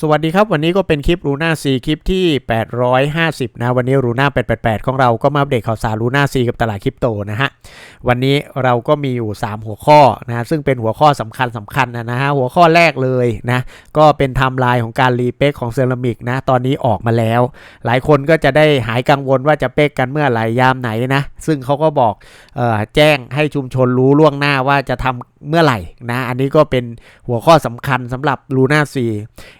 สวัสดีครับวันนี้ก็เป็นคลิปรูน่าซีคลิปที่ 850 นะ วันนี้รูน่า888 ของเราก็มาอัปเดตข่าวสารรูน่าซีกับตลาดคริปโตนะฮะ วันนี้เราก็มีอยู่ 3 หัวข้อนะซึ่งเป็นหัวข้อสำคัญสำคัญนะฮะ หัวข้อแรกเลยนะ ก็เป็นไทม์ไลน์ของการรีเป๊กของเซรามิกนะ ตอนนี้ออกมาแล้ว หลายคนก็จะได้หายกังวลว่าจะเป๊กกันเมื่อไหร่ยามไหนนะ ซึ่งเขาก็บอกออแจ้งให้ชุมชนรู้ล่วงหน้าว่าจะทำเมื่อไหร่นะ อันนี้ก็เป็นหัวข้อสำคัญสำหรับลูน่าซี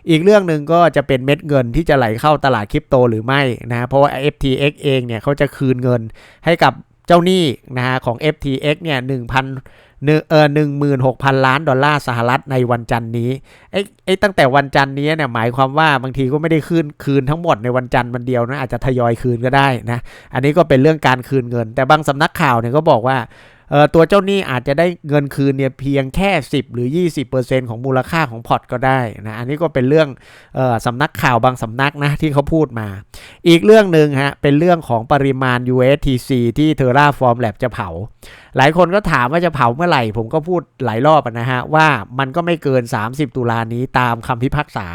อีกเรื่องหนึ่งก็จะเป็นเม็ดเงินที่จะไหลเข้าตลาดคริปโตหรือไม่นะเพราะว่า FTX เองเนี่ยเขาจะคืนเงินให้กับเจ้าหนี้นะฮะของ FTX เนี่ยหนึ่งพันหนึ่งเออหนึ่งหมื่นหกพันล้านดอลลาร์สหรัฐในวันจันทร์นี้ไอ้ไอ้ตั้งแต่วันจันทร์นี้เนี่ยหมายความว่าบางทีก็ไม่ได้คืนคืนทั้งหมดในวันจันทร์วันเดียวนะอาจจะทยอยคืนก็ได้นะอันนี้ก็เป็นเรื่องการคืนเงิน แต่บางสำนักข่าวเนี่ยก็บอกว่า ตัวเจ้าหนี้อาจจะได้เงินคืนเนี่ยเพียงแค่ 10 หรือ 20%ของมูลค่าของพอร์ตก็ได้นะอันนี้ก็เป็นเรื่องเออสำนักข่าวบางสำนักนะที่เขาพูดมา อีกเรื่องหนึ่งฮะเป็นเรื่องของปริมาณ USTC ที่ Terraform Lab จะเผา หลายคนก็ถามว่าจะเผาเมื่อไหร่ ผมก็พูดหลายรอบนะฮะว่ามันก็ไม่เกิน 30 ตุลานี้ตามคำพิพากษา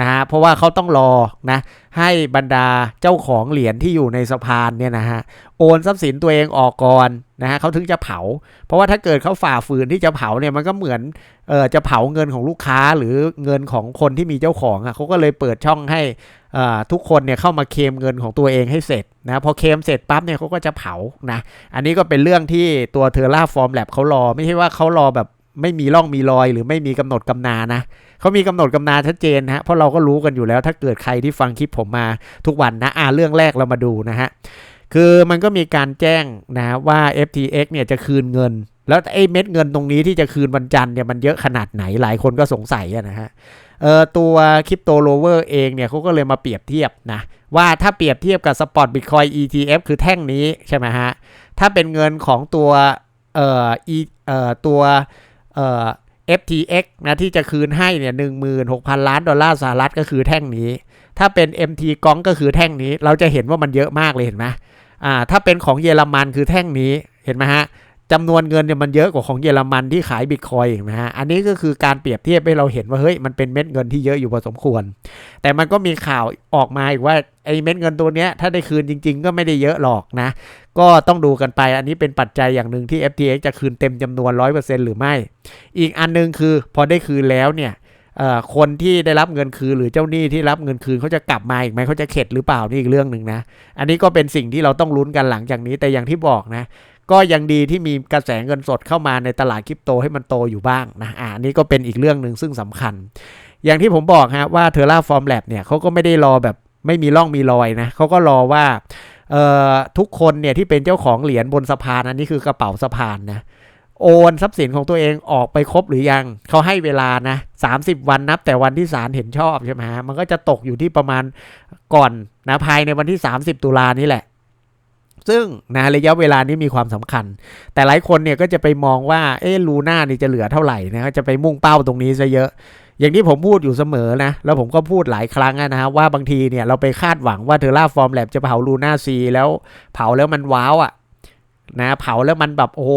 นะฮะเพราะว่าเขาต้องรอนะให้บรรดาเจ้าของเหรียญที่อยู่ในสะพานเนี่ยนะฮะโอนทรัพย์สินตัวเองออกก่อนนะฮะเขาถึงจะเผา เพราะว่าถ้าเกิดเขาฝ่าฝืนที่จะเผาเนี่ยมันก็เหมือนเออจะเผาเงินของลูกค้าหรือเงินของคนที่มีเจ้าของอะเขาก็เลยเปิดช่องให้ทุกคนเนี่ยเข้ามาเคลมเงินของตัวเองให้เสร็จนะพอเคลมเสร็จปั๊บเนี่ยเขาก็จะเผานะอันนี้ก็เป็นเรื่องที่ตัวเทอร่าฟอร์มแลบเขารอไม่ใช่ว่าเขารอแบบ ไม่มีร่องมีรอยหรือไม่มีกำหนดกำนานะเขามีกำหนดกำนาชัดเจนนะฮะเพราะเราก็รู้กันอยู่แล้วถ้าเกิดใครที่ฟังคลิปผมมาทุกวันนะอ่าเรื่องแรกเรามาดูนะฮะคือมันก็มีการแจ้งนะว่า FTX เนี่ยจะคืนเงิน แล้วไอ้เม็ดเงินตรงนี้ที่จะคืนวันจันทร์เนี่ยมันเยอะขนาดไหนหลายคนก็สงสัยนะฮะเออตัวคริปโตโลเวอร์เองเนี่ยเขาก็เลยมาเปรียบเทียบนะว่าถ้าเปรียบเทียบกับสปอตบิตคอย ETF คือแท่งนี้ใช่ไหมฮะถ้าเป็นเงินของตัวเอ่อเอ่อตัว เอ่อ FTX นะที่จะคืนให้เนี่ยหนึ่งหมื่นหกพันล้านดอลลาร์สหรัฐก็คือแท่งนี้ ถ้าเป็น MT กองก็คือแท่งนี้ เราจะเห็นว่ามันเยอะมากเลยเห็นไหมอ่าถ้าเป็นของเยอรมันคือแท่งนี้เห็นไหมฮะ จำนวนเงินเนี่ยมันเยอะกว่าของเยอรมันที่ขายบิตคอยอีกนะฮะ อันนี้ก็คือการเปรียบเทียบให้เราเห็นว่าเฮ้ยมันเป็นเม็ดเงินที่เยอะอยู่พอสมควร แต่มันก็มีข่าวออกมาอีกว่าไอ้เม็ดเงินตัวเนี้ยถ้าได้คืนจริง ๆ ก็ไม่ได้เยอะหรอกนะ ก็ต้องดูกันไป อันนี้เป็นปัจจัยอย่างหนึ่งที่ FTX จะคืนเต็มจำนวน 100%หรือไม่ อีกอันนึงคือพอได้คืนแล้วเนี่ยคนที่ได้รับเงินคืนหรือเจ้าหนี้ที่รับเงินคืนเขาจะกลับมาอีกไหมเขาจะเข็ดหรือเปล่านี่อีกเรื่องหนึ่งนะ อันนี้ก็เป็นสิ่งที่เราต้องลุ้นกันหลังจากนี้แต่อย่างที่บอกนะ ก็ยังดีที่มีกระแสเงินสดเข้ามาในตลาดคริปโตให้มันโตอยู่บ้างนะอ่านี้ก็เป็นอีกเรื่องหนึ่งซึ่งสำคัญ อย่างที่ผมบอกฮะว่าเทอร่าฟอร์มแลบเนี่ยเขาก็ไม่ได้รอแบบไม่มีร่องมีรอยนะเขาก็รอว่าทุกคนเนี่ยที่เป็นเจ้าของเหรียญบนสะพานอันนี้คือกระเป๋าสะพานนะโอนทรัพย์สินของตัวเองออกไปครบหรือยัง เขาให้เวลานะ 30 วันนับแต่วันที่ศาลเห็นชอบใช่ไหมฮะมันก็จะตกอยู่ที่ประมาณก่อนนะภายในวันที่ 30 ตุลานี้แหละ ซึ่งนะระยะเวลานี้มีความสำคัญ แต่หลายคนเนี่ยก็จะไปมองว่าเอ๊ลูน่านี่จะเหลือเท่าไหร่นะจะไปมุ่งเป้าตรงนี้ซะเยอะ อย่างที่ผมพูดอยู่เสมอนะ แล้วผมก็พูดหลายครั้งนะฮะว่าบางทีเนี่ยเราไปคาดหวังว่าเทอร่าฟอร์มแลบจะเผาลูน่าซีแล้วเผาแล้วมันว้าวอะ่ะนะเผาแล้วมันแบบโอ้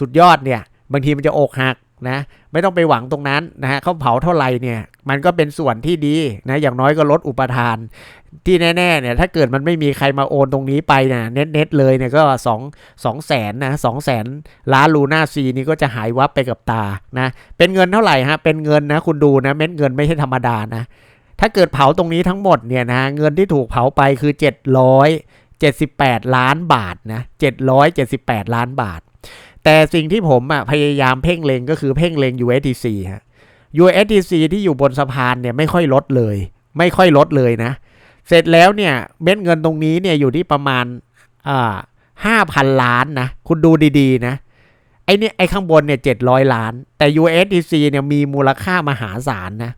สุดยอดเนี่ย บางทีมันจะอกหักนะไม่ต้องไปหวังตรงนั้นนะฮะเขาเผาเท่าไหร่เนี่ย มันก็เป็นส่วนที่ดีนะอย่างน้อยก็ลดอุปทาน ที่แน่ๆเนี่ยถ้าเกิดมันไม่มีใครมาโอนตรงนี้ไปนะเน็ตๆเลยเนี่ยก็สองสองแสนนะสองแสนล้านลูน่าซีนี่ก็จะหายวับไปกับตานะเป็นเงินเท่าไหร่ฮะเป็นเงินนะคุณดูนะเม็ดเงินไม่ใช่ธรรมดานะถ้าเกิดเผาตรงนี้ทั้งหมดเนี่ยนะเงินที่ถูกเผาไปคือ 778 ล้านบาทนะ778 ล้านบาท แต่สิ่งที่ผมอะพยายามเพ่งเลงก็คือเพ่งเลง USDC ฮะ USDC ที่อยู่บนสะพานเนี่ยไม่ค่อยลดเลย ไม่ค่อยลดเลยนะ เสร็จแล้วเนี่ยเม็ดเงินตรงนี้เนี่ยอยู่ที่ประมาณห้าพันล้านนะ คุณดูดีๆนะไอ้นี่ไอ้ข้างบนเนี่ยเจ็ดร้อยล้าน แต่ USDC เนี่ยมีมูลค่ามหาศาลนะ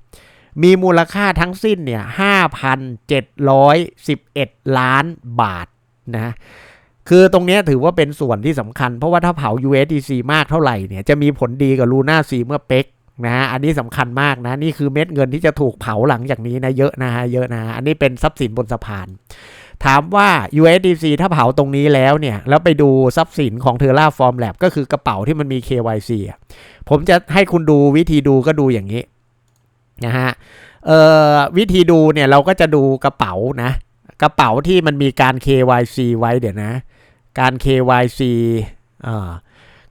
มีมูลค่าทั้งสิ้นเนี่ยห้าพันเจ็ดร้อยสิบเอ็ดล้านบาทนะคือตรงนี้ถือว่าเป็นส่วนที่สำคัญ เพราะว่าถ้าเผา USDC มากเท่าไหร่เนี่ยจะมีผลดีกับลูน่าซีเมื่อเป๊ก นะฮะอันนี้สำคัญมากนะ นี่คือเม็ดเงินที่จะถูกเผาหลังจากนี้นะเยอะนะฮะเยอะนะอันนี้เป็นทรัพย์สินบนสะพาน ถามว่า USDC ถ้าเผาตรงนี้แล้วเนี่ย แล้วไปดูทรัพย์สินของเทอร่าฟอร์มแลบก็คือกระเป๋าที่มันมี KYC ผมจะให้คุณดูวิธีดูก็ดูอย่างนี้นะฮะเอ่อวิธีดูเนี่ยเราก็จะดูกระเป๋านะ กระเป๋าที่มันมีการ KYC ไว้เดี๋ยวนะ การ KYC อ่า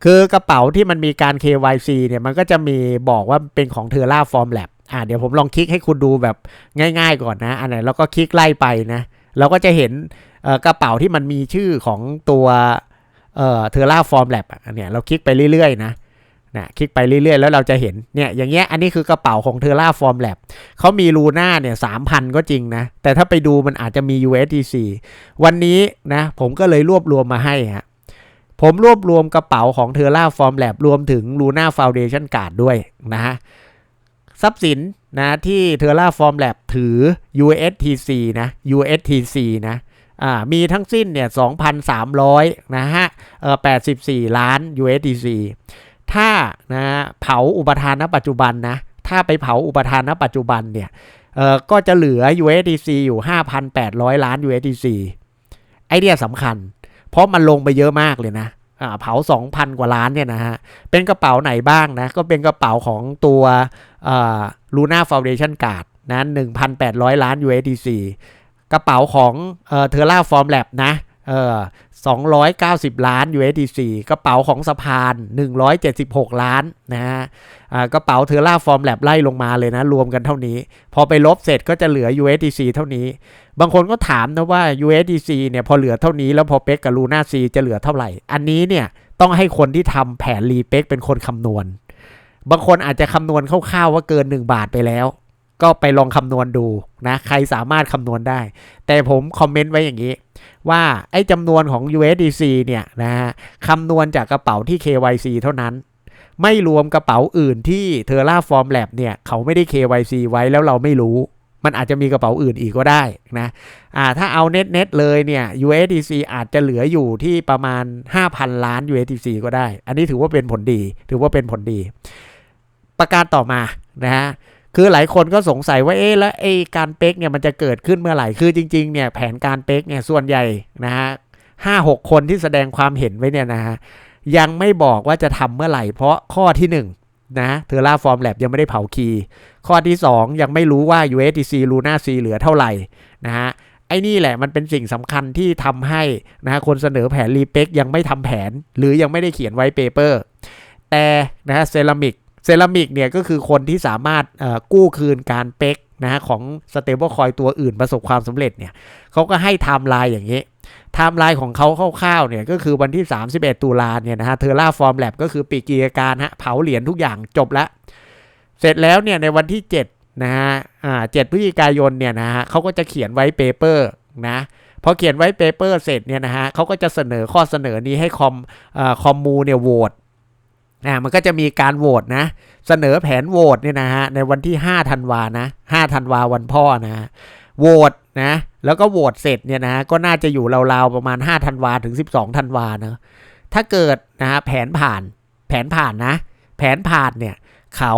คือกระเป๋าที่มันมีการ KYC เนี่ยมันก็จะมีบอกว่าเป็นของเทอร่าฟอร์มแลบอ่าเดี๋ยวผมลองคลิกให้คุณดูแบบง่ายๆก่อนนะ อันไหนเราก็คลิกไล่ไปนะ เราก็จะเห็นกระเป๋าที่มันมีชื่อของตัวเอ่อเทอร่าฟอร์มแลบอันเนี้ยเราคลิกไปเรื่อยๆนะนะคลิกไปเรื่อยๆ แล้วเราจะเห็นเนี่ยอย่างเงี้ยอันนี้คือกระเป๋าของเทอร่าฟอร์มแลบเขามีลูน่าเนี่ยสามพันก็จริงนะ แต่ถ้าไปดูมันอาจจะมี USDC วันนี้นะผมก็เลยรวบรวมมาให้ฮะ ผมรวบรวมกระเป๋าของเทอร่าฟอร์มแลบรวมถึงลูน่าฟาวเดชันการ์ดด้วยนะฮะทรัพย์สินนะที่เทอร่าฟอร์มแลบถือ USTC นะ USTC นะมีทั้งสิ้นเนี่ย 2,300 นะฮะ84 ล้าน USDC ถ้านะเผาอุปทานณปัจจุบันนะ ถ้าไปเผาอุปทานณปัจจุบันเนี่ยก็จะเหลือ USDC อยู่ 5,800 ล้าน USDC ไอเดียสำคัญ เพราะมันลงไปเยอะมากเลยนะอ่าเผา 2,000 กว่าล้านเนี่ยนะฮะ เป็นกระเป๋าไหนบ้างนะ ก็เป็นกระเป๋าของตัวลูน่าฟาวเดชันการ์ดนะ1,800 ล้าน USDC กระเป๋าของเทอร่าฟอร์มแลบนะ เออ290 ล้าน USDC กระเป๋าของสะพาน 176 ล้านนะฮะกระเป๋าเทอร่าฟอร์มแลบไล่ลงมาเลยนะ รวมกันเท่านี้ พอไปลบเสร็จก็จะเหลือ USDC เท่านี้ บางคนก็ถามนะว่า USDC เนี่ยพอเหลือเท่านี้แล้วพอเป็กกับลูน่าซีจะเหลือเท่าไหร่ อันนี้เนี่ยต้องให้คนที่ทำแผนรีเป็กเป็นคนคำนวณ บางคนอาจจะคำนวณคร่าวๆว่าเกิน 1 บาทไปแล้วก็ไปลองคำนวณดูนะ ใครสามารถคำนวณได้ แต่ผมคอมเมนต์ไว้อย่างนี้ ว่าไอ้จำนวนของ USDC เนี่ยนะฮะคำนวณจากกระเป๋าที่ KYC เท่านั้น ไม่รวมกระเป๋าอื่นที่ Terraform Lab เนี่ยเขาไม่ได้ KYC ไว้แล้วเราไม่รู้ มันอาจจะมีกระเป๋าอื่นอีกก็ได้นะอ่าถ้าเอาเน็ตเน็ตเลยเนี่ย USDC อาจจะเหลืออยู่ที่ประมาณ 5,000 ล้าน USDC ก็ได้ อันนี้ถือว่าเป็นผลดี ถือว่าเป็นผลดี ประการต่อมานะฮะ คือหลายคนก็สงสัยว่าเอ๊ะแล้วไอ้การเป๊กเนี่ยมันจะเกิดขึ้นเมื่อไหร่คือจริงๆเนี่ยแผนการเป๊กเนี่ยส่วนใหญ่นะฮะห้าหกคนที่แสดงความเห็นไว้เนี่ยนะฮะยังไม่บอกว่าจะทำเมื่อไหร่ เพราะข้อที่1นนะเทอร่าฟอร์มแลบยังไม่ได้เผาคีย์ข้อที่ 2 ยังไม่รู้ว่า USDC Luna C เหลือเท่าไหร่นะฮะไอ้นี่แหละมันเป็นสิ่งสำคัญที่ทำให้นะฮะคนเสนอแผนรีเป็กยังไม่ทำแผน หรือยังไม่ได้เขียนไว้เปเปอร์แต่นะฮะเซรามิก เซรามิกเนี่ยก็คือคนที่สามารถกู้คืนการเป็กนะฮะของสเตเบิลคอยตัวอื่นประสบความสำเร็จเนี่ยเขาก็ให้ไทม์ไลน์อย่างนี้ไทม์ไลน์ของเขาคร่าวๆเนี่ยก็คือวันที่ 31 ตุลาเนี่ยนะฮะเทอร่าฟอร์มแลบก็คือปีกียการฮะเผาเหรียญทุกอย่างจบแล้วเสร็จแล้วเนี่ยในวันที่ 7 นะฮะอ่า7พฤศจิกายนเนี่ยนะฮะเขาก็จะเขียนไว้เปเปอร์นะพอเขียนไว้เปเปอร์เสร็จเนี่ยนะฮะเขาก็จะเสนอข้อเสนอนี้ให้คอมอ่าคอมมูเนี่ยโหวต นะมันก็จะมีการโหวตนะ เสนอแผนโหวตเนี่ยนะฮะในวันที่5ธันวานะ5ธันวาวันพ่อนะโหวตนะแล้วก็โหวตเสร็จเนี่ยนะก็น่าจะอยู่ราวๆประมาณ5ธันวาถึง 12ธันวานะถ้าเกิดนะฮะแผนผ่านแผนผ่านนะ แผนผ่านเนี่ยเขา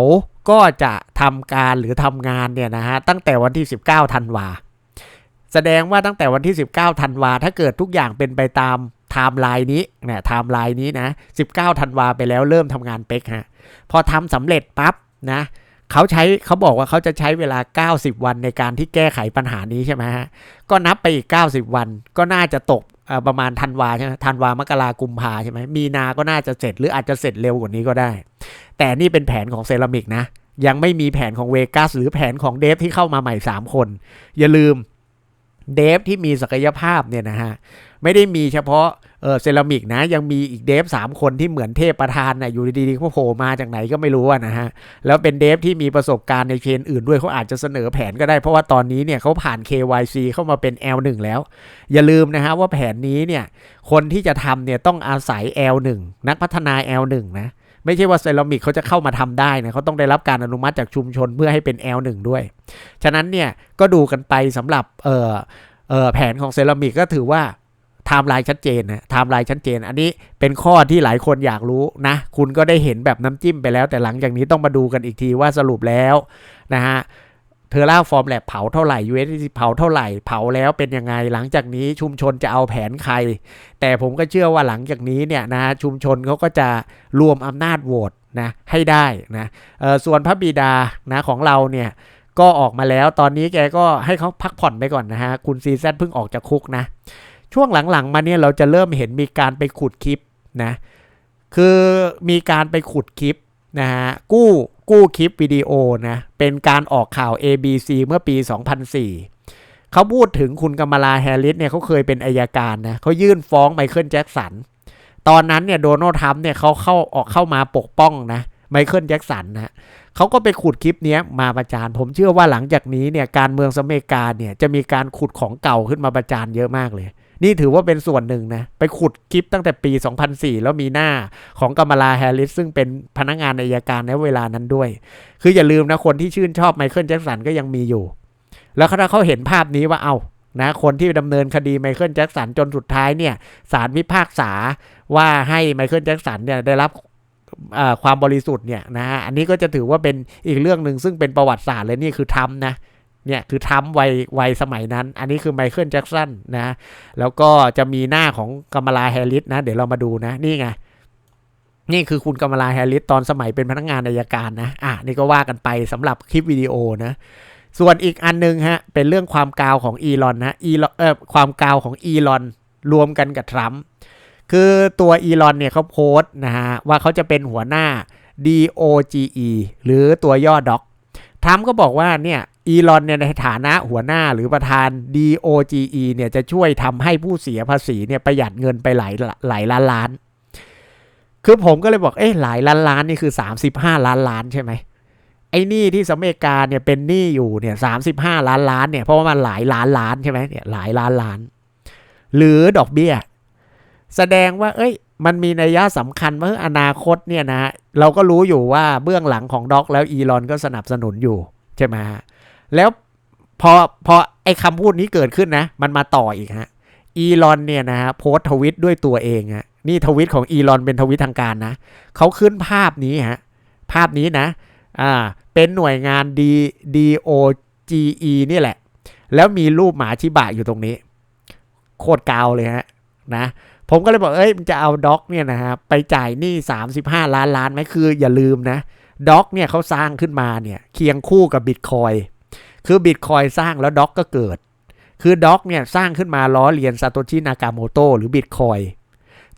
ก็จะทำการหรือทำงานเนี่ยนะฮะตั้งแต่วันที่ 19ธันวาแสดงว่าตั้งแต่วันที่ 19ธันวาถ้าเกิดทุกอย่างเป็นไปตาม ไทม์ไลน์นี้เนี่ยไทม์ไลน์นี้นะ19ธันวาไปแล้วเริ่มทำงานเป็กฮะพอทำสำเร็จปั๊บนะเขาใช้เขาบอกว่าเขาจะใช้เวลา 90 วันในการที่แก้ไขปัญหานี้ใช่ไหมฮะก็นับไปอีก 90 วันก็น่าจะตกประมาณธันวาใช่ไหมธันวามกรากุมภาใช่ไหมมีนาก็น่าจะเสร็จหรืออาจจะเสร็จเร็วกว่านี้ก็ได้ แต่นี่เป็นแผนของเซรามิกนะยังไม่มีแผนของเวกัสหรือแผนของเดฟที่เข้ามาใหม่ 3 คน อย่าลืม เดฟที่มีศักยภาพเนี่ยนะฮะไม่ได้มีเฉพาะเออเซรามิกนะยังมีอีกเดฟสามคนที่เหมือนเทพประธานนะอยู่ดีๆเขาโผล่มาจากไหนก็ไม่รู้นะฮะแล้วเป็นเดฟที่มีประสบการณ์ในเชนอื่นด้วยเขาอาจจะเสนอแผนก็ได้เพราะว่าตอนนี้เนี่ยเขาผ่าน KYC เข้ามาเป็น L1 แล้ว อย่าลืมนะฮะว่าแผนนี้เนี่ยคนที่จะทำเนี่ยต้องอาศัย L1 นักพัฒนา L1 นะ ไม่ใช่ว่าเซรามิกเขาจะเข้ามาทำได้นะเขาต้องได้รับการอนุมัติจากชุมชนเพื่อให้เป็น L1 ด้วย ฉะนั้นเนี่ยก็ดูกันไปสำหรับเออเออแผนของเซรามิกก็ถือว่าไทม์ไลน์ชัดเจนนะไทม์ไลน์ชัดเจน อันนี้เป็นข้อที่หลายคนอยากรู้นะ คุณก็ได้เห็นแบบน้ำจิ้มไปแล้ว แต่หลังจากนี้ต้องมาดูกันอีกทีว่าสรุปแล้วนะฮะ เทอร่าฟอร์มแลบเผาเท่าไหร่ USDC เผาเท่าไหร่ เผาแล้วเป็นยังไง หลังจากนี้ชุมชนจะเอาแผนใคร แต่ผมก็เชื่อว่าหลังจากนี้เนี่ยนะชุมชนเขาก็จะรวมอำนาจโหวตนะให้ได้นะส่วนพระบิดานะของเราเนี่ยก็ออกมาแล้วตอนนี้แกก็ให้เขาพักผ่อนไปก่อนนะฮะ คุณซีแซเพิ่งออกจากคุกนะ ช่วงหลังๆมาเนี่ยเราจะเริ่มเห็นมีการไปขุดคลิปนะ คือมีการไปขุดคลิปนะฮะกู้ กู้คลิปวิดีโอนะเป็นการออกข่าว ABC เมื่อปี 2004 เขาพูดถึงคุณกมลาแฮร์ริสเนี่ยเขาเคยเป็นอายการนะเขายื่นฟ้องไมเคิลแจ็คสันตอนนั้นเนี่ยโดนัลด์ทรัมป์เนี่ยเขาเข้าออกเข้ามาปกป้องนะไมเคิลแจ็คสันนะเขาก็ไปขุดคลิปนี้มาประจาน ผมเชื่อว่าหลังจากนี้เนี่ยการเมืองสเมกาเนี่ยจะมีการขุดของเก่าขึ้นมาประจานเยอะมากเลย นี่ถือว่าเป็นส่วนหนึ่งนะ ไปขุดคลิปตั้งแต่ปี 2004 แล้วมีหน้าของกัมลาแฮร์ริสซึ่งเป็นพนักงานอายการในเวลานั้นด้วย คืออย่าลืมนะ คนที่ชื่นชอบไมเคิลแจ็คสันก็ยังมีอยู่ แล้วถ้าเขาเห็นภาพนี้ว่าเอานะคนที่ดำเนินคดีไมเคิลแจ็คสันจนสุดท้ายเนี่ยศาลพิพากษาว่าให้ไมเคิลแจ็คสันเนี่ยได้รับความบริสุทธิ์เนี่ยนะฮะอันนี้ก็จะถือว่าเป็นอีกเรื่องหนึ่งซึ่งเป็นประวัติศาสตร์เลยนี่คือทำนะ เนี่ยคือทำวัยวัยสมัยนั้น อันนี้คือไมเคิลแจ็กสันนะแล้วก็จะมีหน้าของกัมลาแฮริสนะ เดี๋ยวเรามาดูนะ นี่ไงนี่คือคุณกัมลาแฮริสตอนสมัยเป็นพนักงานอายการนะ อะนี่ก็ว่ากันไปสำหรับคลิปวิดีโอนะ ส่วนอีกอันนึงฮะ เป็นเรื่องความกาวของอีลอนนะอีลอนเออความกาวของอีลอนรวมกันกับทรัมป์คือตัวอีลอนเนี่ยเขาโพสต์นะฮะว่าเขาจะเป็นหัวหน้า DOGE หรือตัวย่อด็อกทรัมป์ก็บอกว่าเนี่ย อีลอนเนี่ยในฐานะหัวหน้าหรือประธาน DOGE เนี่ยจะช่วยทำให้ผู้เสียภาษีเนี่ยประหยัดเงินไปหลายหลายล้านล้าน คือผมก็เลยบอกเอ๊ะหลายล้านล้านนี่คือ 35 ล้านล้านใช่ไหมไอ้นี่ที่สหรัฐอเมริกาเนี่ยเป็นหนี้อยู่เนี่ยสาล้านล้านเนี่ยเพราะว่ามันหลายล้านล้านใช่ไหมเนี่ยหลายล้านล้าน หรือดอกเบี้ย แสดงว่า เอ้ย มันมีนัยยะสำคัญว่าอนาคตเนี่ยนะเราก็รู้อยู่ว่าเบื้องหลังของด็อกแล้วอีลอนก็สนับสนุนอยู่ใช่ไหมฮะ แล้วพอพอไอ้คำพูดนี้เกิดขึ้นนะ มันมาต่ออีกฮะอีลอนเนี่ยนะฮะโพสทวิตด้วยตัวเองฮะนี่ทวิตของอีลอนเป็นทวิตทางการนะเขาขึ้นภาพนี้ฮะภาพนี้นะอ่าเป็นหน่วยงาน D D O G E นี่แหละ แล้วมีรูปหมาชิบะอยู่ตรงนี้ โคตรกาวเลยฮะนะผมก็เลยบอกเอ้ยมันจะเอาด็อกเนี่ยนะฮะไปจ่ายหนี้ 35 ล้านล้านไหมคืออย่าลืมนะด็อกเนี่ยเขาสร้างขึ้นมาเนี่ยเคียงคู่กับบิตคอย คือบิตคอยสร้างแล้วด็อกก็เกิด คือด็อกเนี่ยสร้างขึ้นมาล้อเลียนซาโตชินากาโมโตหรือบิตคอย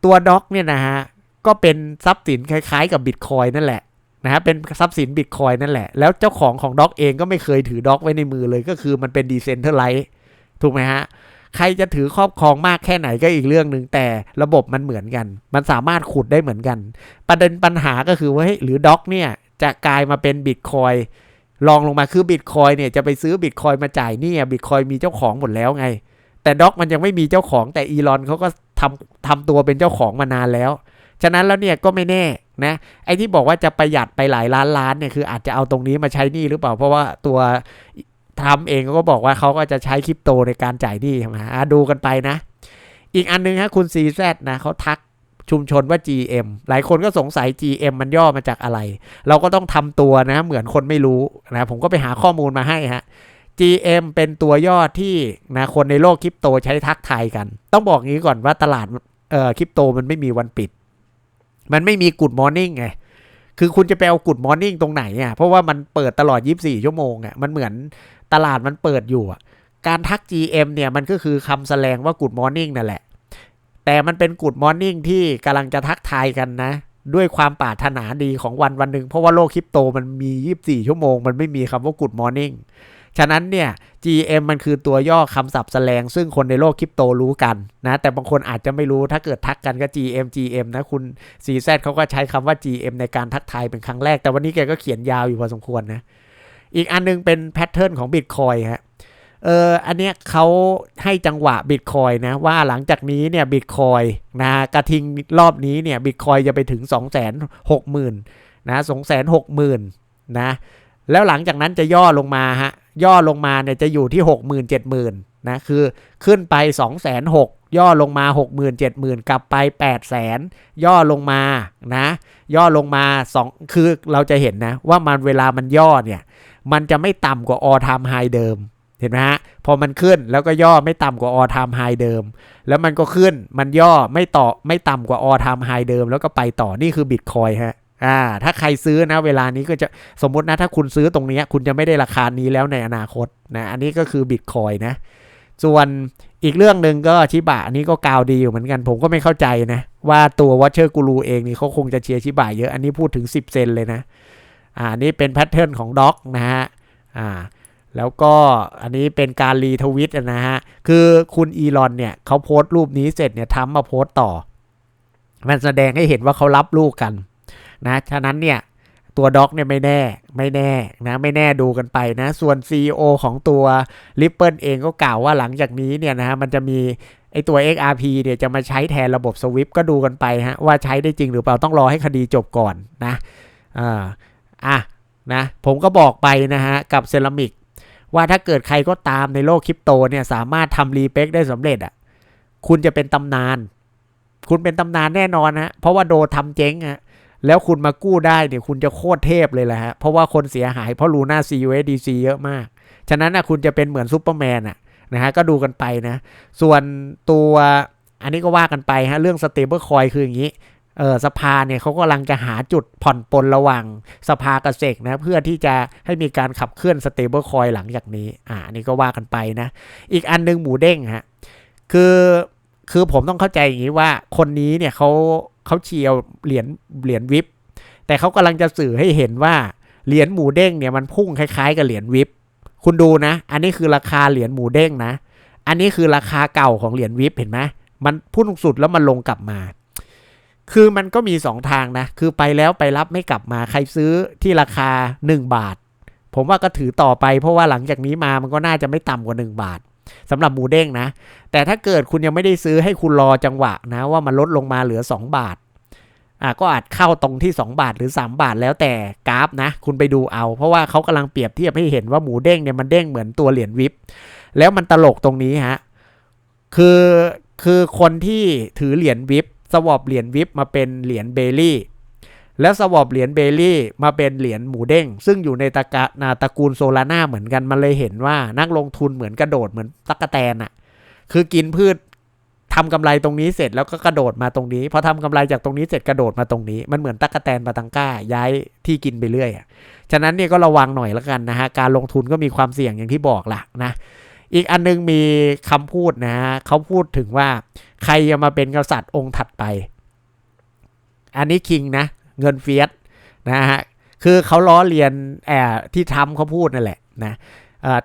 ตัวด็อกเนี่ยนะฮะก็เป็นทรัพย์สินคล้ายๆกับบิตคอยนั่นแหละนะฮะเป็นทรัพย์สินบิตคอยนั่นแหละ แล้วเจ้าของของด็อกเองก็ไม่เคยถือด็อกไว้ในมือเลยก็คือมันเป็นดีเซนเทอร์ไลท์ถูกไหมฮะใครจะถือครอบครองมากแค่ไหนก็อีกเรื่องหนึ่งแต่ระบบมันเหมือนกัน มันสามารถขุดได้เหมือนกัน ประเด็นปัญหาก็คือว่าเฮ้ยหรือด็อกเนี่ยจะกลายมาเป็นบิตคอย ลองลงมาคือบิตคอยเนี่ยจะไปซื้อบิตคอยมาจ่ายนี่บิตคอยมีเจ้าของหมดแล้วไง แต่ด็อกมันยังไม่มีเจ้าของแต่อีลอนเขาก็ทำทำตัวเป็นเจ้าของมานานแล้ว ฉะนั้นแล้วเนี่ยก็ไม่แน่นะไอ้ที่บอกว่าจะประหยัดไปหลายล้านล้านเนี่ยคืออาจจะเอาตรงนี้มาใช้นี่หรือเปล่า เพราะว่าตัวทำเองก็บอกว่าเขาก็จะใช้คริปโตในการจ่ายหนี้ใช่ไหมดูกันไปนะ อีกอันนึงฮะคุณ CZ นะเขาทัก ชุมชนว่า GM หลายคนก็สงสัย GM มันย่อมาจากอะไร เราก็ต้องทำตัวนะ เหมือนคนไม่รู้นะผมก็ไปหาข้อมูลมาให้ฮะ GM เป็นตัวย่อที่นะคนในโลกคริปโตใช้ทักทายกัน ต้องบอกงี้ก่อนว่าตลาดเอ่อคริปโตมันไม่มีวันปิด มันไม่มีกูดมอร์นิ่งไงคือคุณจะไปเอากูดมอร์นิ่งตรงไหนอะเพราะว่ามันเปิดตลอด 24 ชั่วโมงอะมันเหมือนตลาดมันเปิดอยู่การทัก GM เนี่ยมันก็คือคำแสดงว่า Good Morning นั่นแหละ แต่มันเป็น Good Morning ที่กำลังจะทักทายกันนะ ด้วยความปรารถนาดีของวันวันหนึ่งเพราะว่าโลกคริปโตมันมี 24 ชั่วโมง มันไม่มีคำว่า Good Morning ฉะนั้นเนี่ย GM มันคือตัวย่อคำศัพท์แสดงซึ่งคนในโลกคริปโตรู้กันนะ แต่บางคนอาจจะไม่รู้ถ้าเกิดทักกันก็ GM GM นะ คุณ CZ เขาก็ใช้คำว่า GM ในการทักทายเป็นครั้งแรก แต่วันนี้แกก็เขียนยาวอยู่พอสมควรนะ อีกอันนึงเป็นแพทเทิร์นของบิตคอยฮะ เอออันเนี้ยเขาให้จังหวะบิตคอยนะว่าหลังจากนี้เนี่ยบิตคอยนะกระทิงรอบนี้เนี่ยบิตคอยจะไปถึง 2 6 0 0 0 0นะ2 6 0 0 0 0นนะแล้วหลังจากนั้นจะย่อลงมาฮะย่อลงมาเนี่ยจะอยู่ที่ 60,000 70,000นะคือขึ้นไป 2 6 0 0 0ย่อลงมา 60,000 7 0 0 0 กลับไป 8 0 0 0 0 0ย่อลงมานะย่อลงมา 2 คือเราจะเห็นนะว่ามันเวลามันย่อเนี่ยมันจะไม่ต่ำกว่า all time high เดิม เห็นไหมฮะพอมันขึ้นแล้วก็ย่อไม่ต่ำกว่า all time high เดิม แล้วมันก็ขึ้นมันย่อไม่ต่อไม่ต่ำกว่า all time high เดิม แล้วก็ไปต่อนี่คือบิตคอยฮะอ่าถ้าใครซื้อนะเวลานี้ก็จะสมมตินะถ้าคุณซื้อตรงนี้คุณจะไม่ได้ราคานี้แล้วในอนาคตนะอันนี้ก็คือบิตคอยนะ ส่วนอีกเรื่องหนึ่งก็ชิบะอันนี้ก็กาวดีอยู่เหมือนกัน ผมก็ไม่เข้าใจนะ ว่าตัววัชเชอร์กูรูเองนี่เขาคงจะเชียร์ชิบะเยอะอันนี้พูดถึง 10 เซนเลยนะอ่านี่เป็นแพทเทิร์นของด็อกนะฮะอ่า แล้วก็อันนี้เป็นการรีทวิตนะฮะ คือคุณอีลอนเนี่ยเขาโพสต์รูปนี้เสร็จเนี่ยทำมาโพสต์ต่อ มันแสดงให้เห็นว่าเขารับลูกกันนะฉะนั้นเนี่ยตัวด็อกเนี่ยไม่แน่ไม่แน่นะไม่แน่ดูกันไปนะ ส่วน CEO ของตัว Ripple เองก็กล่าวว่าหลังจากนี้เนี่ยนะฮะมันจะมีไอตัว XRP เนี่ยจะมาใช้แทนระบบ Swift ก็ดูกันไปฮะว่าใช้ได้จริงหรือเปล่าต้องรอให้คดีจบก่อนนะอ่าอะนะผมก็บอกไปนะฮะกับเซรามิก ว่าถ้าเกิดใครก็ตามในโลกคริปโตเนี่ยสามารถทำรีเ e คได้สำเร็จอะคุณจะเป็นตำนาน คุณเป็นตำนานแน่นอนนะเพราะว่าโดทำเจ๊งฮะแล้วคุณมากู้ได้เนี่ยคุณจะโคตรเทพเลยแหละฮะเพราะว่าคนเสียหายเพราะลูน่า CUSDC เยอะมาก ฉะนั้นนะคุณจะเป็นเหมือนซูเปอร์แมนอะนะฮะก็ดูกันไปนะ ส่วนตัวอันนี้ก็ว่ากันไปฮะเรื่องสเตเบิลคอยคืออย่างนี้ เออสภาเนี่ยเขากำลังจะหาจุดผ่อนปลนระหว่างสภากับเสกนะเพื่อที่จะให้มีการขับเคลื่อนสเตเบิลคอยหลังจากนี้ อ่านนี้ก็ว่ากันไปนะ อีกอันนึงหมูเด้งฮะคือคือผมต้องเข้าใจอย่างนี้ว่าคนนี้เนี่ยเขาเขาเชียวเหรียญเหรียญวิปแต่เขากำลังจะสื่อให้เห็นว่าเหรียญหมูเด้งเนี่ยมันพุ่งคล้ายๆ กับเหรียญวิปคุณดูนะ อันนี้คือราคาเหรียญหมูเด้งนะ อันนี้คือราคาเก่าของเหรียญวิปเห็นไหมมันพุ่งสุดแล้วมันลงกลับมา คือมันก็มี 2 ทางนะ คือไปแล้วไปรับไม่กลับมาใครซื้อที่ราคา 1 บาท ผมว่าก็ถือต่อไปเพราะว่าหลังจากนี้มามันก็น่าจะไม่ต่ำกว่า 1 บาทสำหรับหมูเด้งนะ แต่ถ้าเกิดคุณยังไม่ได้ซื้อให้คุณรอจังหวะนะว่ามันลดลงมาเหลือ 2 บาทอะก็อาจเข้าตรงที่ 2 บาทหรือ 3 บาทแล้วแต่กราฟนะ คุณไปดูเอา เพราะว่าเขากำลังเปรียบเทียบให้เห็นว่าหมูเด้งเนี่ยมันเด้งเหมือนตัวเหรียญวิปแล้วมันตลกตรงนี้ฮะคือคือคนที่ถือเหรียญวิป สวอปเหรียญวิปมาเป็นเหรียญเบลลี่ แล้วสวอปเหรียญเบลลี่มาเป็นเหรียญหมูเด้ง ซึ่งอยู่ในตะกะนาตระกูลโซลาร่าเหมือนกันมันเลยเห็นว่านักลงทุนเหมือนกระโดดเหมือนตั๊กแตนอะคือกินพืชทำกำไรตรงนี้เสร็จแล้วก็กระโดดมาตรงนี้พอทำกำไรจากตรงนี้เสร็จกระโดดมาตรงนี้ มันเหมือนตั๊กแตนปาตังก้าย้ายที่กินไปเรื่อยอะฉะนั้นเนี่ยก็ระวังหน่อยแล้วกันนะฮะการลงทุนก็มีความเสี่ยงอย่างที่บอกละนะอีกอันนึงมีคำพูดนะฮะเขาพูดถึงว่า ใครจะมาเป็นกษัตริย์องค์ถัดไป อันนี้คิงนะเงินเฟียสนะฮะคือเขาล้อเลียนแอบที่ทรัมป์เขาพูดนั่นแหละนะ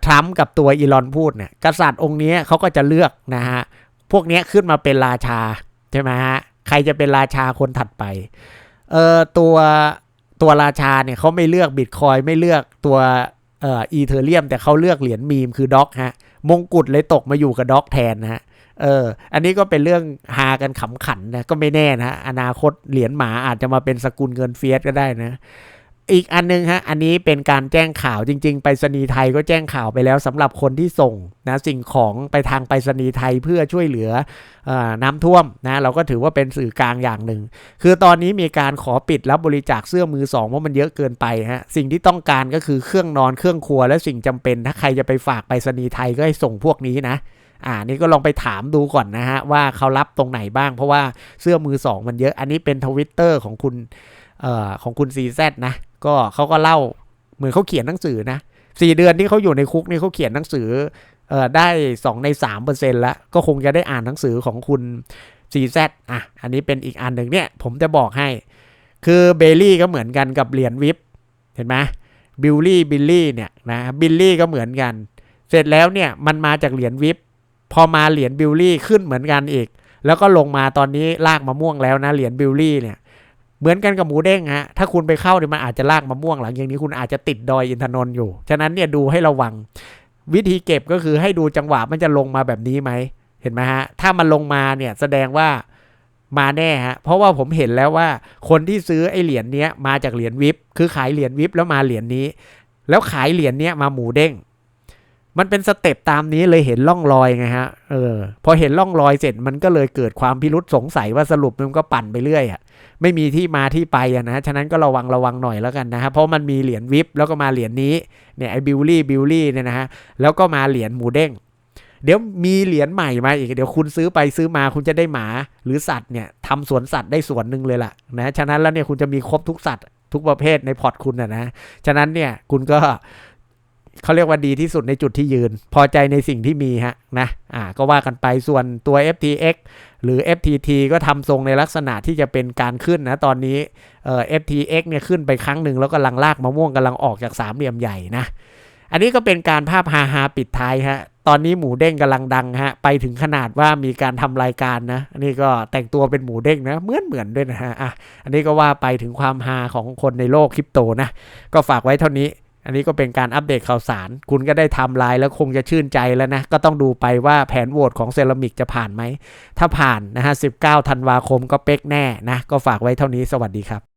ทรัมป์กับตัวอีลอนพูดเนี่ยกษัตริย์องค์นี้เขาก็จะเลือกนะฮะพวกนี้ขึ้นมาเป็นราชาใช่ไหมฮะใครจะเป็นราชาคนถัดไปเอ่อตัวตัวราชาเนี่ยเขาไม่เลือกบิตคอยไม่เลือกตัวเอ่ออีเทเรียมแต่เขาเลือกเหรียญมีมคือด็อกฮะมงกุฎเลยตกมาอยู่กับด็อกแทนนะฮะ เออ อันนี้ก็เป็นเรื่องฮากันขำขันนะก็ไม่แน่นะอนาคตเหรียญหมาอาจจะมาเป็นสกุลเงินเฟียสก็ได้นะ อีกอันนึงฮะ อันนี้เป็นการแจ้งข่าวจริง ๆ ไปรษณีย์ไทยก็แจ้งข่าวไปแล้วสำหรับคนที่ส่งนะสิ่งของไปทางไปรษณีย์ไทยเพื่อช่วยเหลืออน้ำท่วมนะเราก็ถือว่าเป็นสื่อกลางอย่างหนึ่ง คือตอนนี้มีการขอปิดรับบริจาคเสื้อมือสองว่ามันเยอะเกินไปฮะสิ่งที่ต้องการก็คือเครื่องนอนเครื่องครัวและสิ่งจำเป็น ถ้าใครจะไปฝากไปรษณีย์ไทยก็ให้ส่งพวกนี้นะ อ่านี่ก็ลองไปถามดูก่อนนะฮะว่าเขารับตรงไหนบ้าง เพราะว่าเสื้อมือสองมันเยอะอันนี้เป็นทวิตเตอร์ของคุณเอ่อของคุณซีแซนะก็เขาก็เล่าเหมือนเขาเขียนหนังสือนะสี่เดือนที่เขาอยู่ในคุกนี่เขาเขียนหนังสือเอ่อได้สองในสามเปอร์เซ็นแล้ว ก็คงจะได้อ่านหนังสือของคุณซีแซอะ อันนี้เป็นอีกอันหนึ่งเนี่ย ผมจะบอกให้ คือเบลลี่ก็เหมือนกันกับเหรียญวิปเห็นไหมบิลลี่บิลลี่เนี่ยนะบิลลี่ก็เหมือนกัน เสร็จแล้วเนี่ย มันมาจากเหรียญวิป พอมาเหรียญบิลลี่ขึ้นเหมือนกันอีก แล้วก็ลงมาตอนนี้ลากมะม่วงแล้วนะเหรียญบิลลี่เนี่ยเหมือนกันกับหมูเด้งฮะถ้าคุณไปเข้าเนี่ยมันอาจจะลากมะม่วงหลังอย่างนี้คุณอาจจะติดดอยอินทนนท์อยู่ ฉะนั้นเนี่ยดูให้ระวัง วิธีเก็บก็คือให้ดูจังหวะมันจะลงมาแบบนี้ไหมเห็นไหมฮะถ้ามันลงมาเนี่ยแสดงว่ามาแน่ฮะเพราะว่าผมเห็นแล้วว่าคนที่ซื้อไอ้เหรียญเนี้ยมาจากเหรียญวิบคือขายเหรียญวิบแล้วมาเหรียญนี้ แล้วขายเหรียญเนี้ยมาหมูเด้ง มันเป็นสเต็ปตามนี้เลยเห็นร่องรอยไงฮะ เออ พอเห็นร่องรอยเสร็จมันก็เลยเกิดความพิรุษสงสัยว่าสรุปมันก็ปั่นไปเรื่อยอะไม่มีที่มาที่ไปอะนะ ฉะนั้นก็ระวังระวังหน่อยแล้วกันนะครับเพราะมันมีเหรียญวิบแล้วก็มาเหรียญนี้ เนี่ยไอ้บิลลี่บิลลี่เนี่ยนะฮะ แล้วก็มาเหรียญหมูเด้ง เดี๋ยวมีเหรียญใหม่มาอีก เดี๋ยวคุณซื้อไปซื้อมาคุณจะได้หมา หรือสัตว์เนี่ยทำสวนสัตว์ได้สวนหนึ่งเลยล่ะนะ ฉะนั้นแล้วเนี่ยคุณจะมีครบทุกสัตว์ทุกประเภทในพอร์ตคุณนะนะ ฉะนั้นเนี่ยคุณก็ เขาเรียกว่าดีที่สุดในจุดที่ยืน พอใจในสิ่งที่มีฮะนะอ่าก็ว่ากันไปส่วนตัว FTX หรือ FTT ก็ทำทรงในลักษณะที่จะเป็นการขึ้นนะตอนนี้เอ่อ FTX เนี่ยขึ้นไปครั้งหนึ่งแล้วกำลังลากมะม่วงกำลังออกจากสามเหลี่ยมใหญ่นะอันนี้ก็เป็นการภาพฮาฮาๆปิดท้ายฮะตอนนี้หมูเด้งกำลังดังฮะไปถึงขนาดว่ามีการทำรายการนะอันนี้ก็แต่งตัวเป็นหมูเด้งนะเหมือนเหมือนด้วยนะฮะอะอันนี้ก็ว่าไปถึงความฮาของคนในโลกคริปโตนะก็ฝากไว้เท่านี้ อันนี้ก็เป็นการอัปเดตข่าวสาร คุณก็ได้ทำลายแล้วคงจะชื่นใจแล้วนะ ก็ต้องดูไปว่าแผนโหวตของเซรามิกจะผ่านไหม ถ้าผ่านนะฮะ 19 ธันวาคมก็เป๊กแน่นะ ก็ฝากไว้เท่านี้ สวัสดีครับ